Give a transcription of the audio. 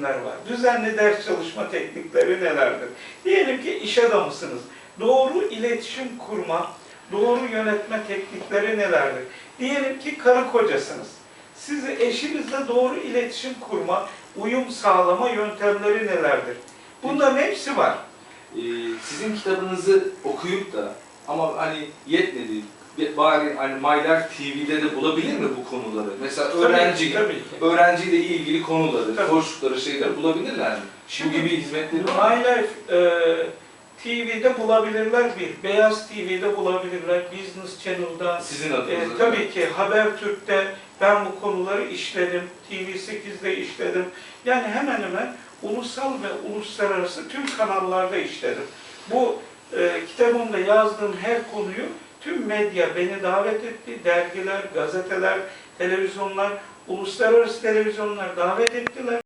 yöntemler var. Düzenli ders çalışma teknikleri nelerdir? Diyelim ki iş adamısınız. Doğru iletişim kurma, doğru yönetme teknikleri nelerdir? Diyelim ki karı kocasınız. Siz eşinizle doğru iletişim kurma, uyum sağlama yöntemleri nelerdir? Bunların hepsi var. Ee, sizin kitabınızı okuyup da ama hani yetmedi. Bari hani Maylar TV'de de bulabilir mi bu konuları? Mesela öğrenci, Tabii ki. öğrenciyle ilgili konuları, Tabii. koştukları şeyleri bulabilirler mi? Bu Şimdi- gibi hizmetleri var mı? My Life e, TV'de bulabilirler bir, Beyaz TV'de bulabilirler, Business Channel'da, Sizin e, adınıza. tabii ki Habertürk'te ben bu konuları işledim, TV8'de işledim. Yani hemen hemen ulusal ve uluslararası tüm kanallarda işledim. Bu e, kitabımda yazdığım her konuyu medya beni davet etti. Dergiler, gazeteler, televizyonlar, uluslararası televizyonlar davet ettiler.